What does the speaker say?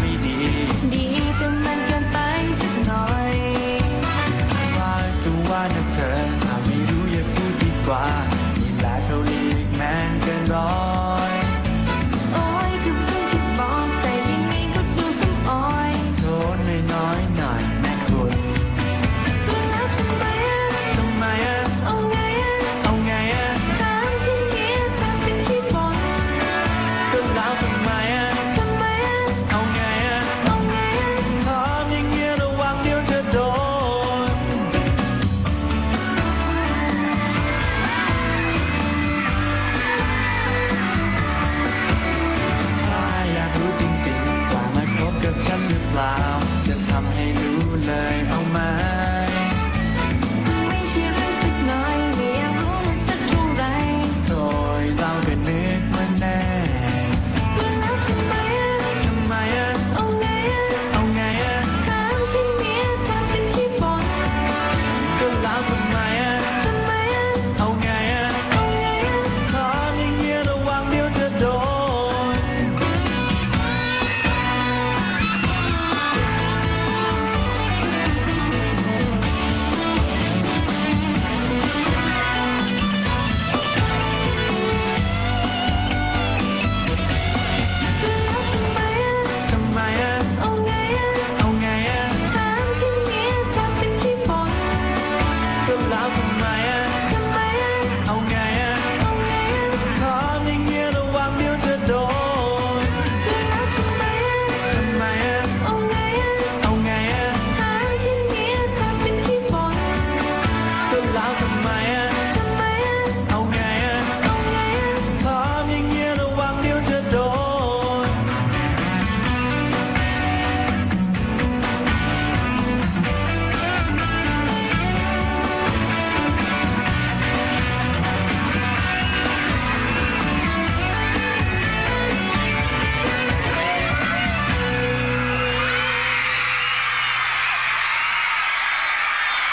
ไม่ดี ดีแต่มันเกินไปสักหน่อย ว่าตัว่านะเธอถ้าไม่รู้อย่าพูดดีกว่ามีแหละเขาเรียกแมนเกินร้อย Who Out of my eyes.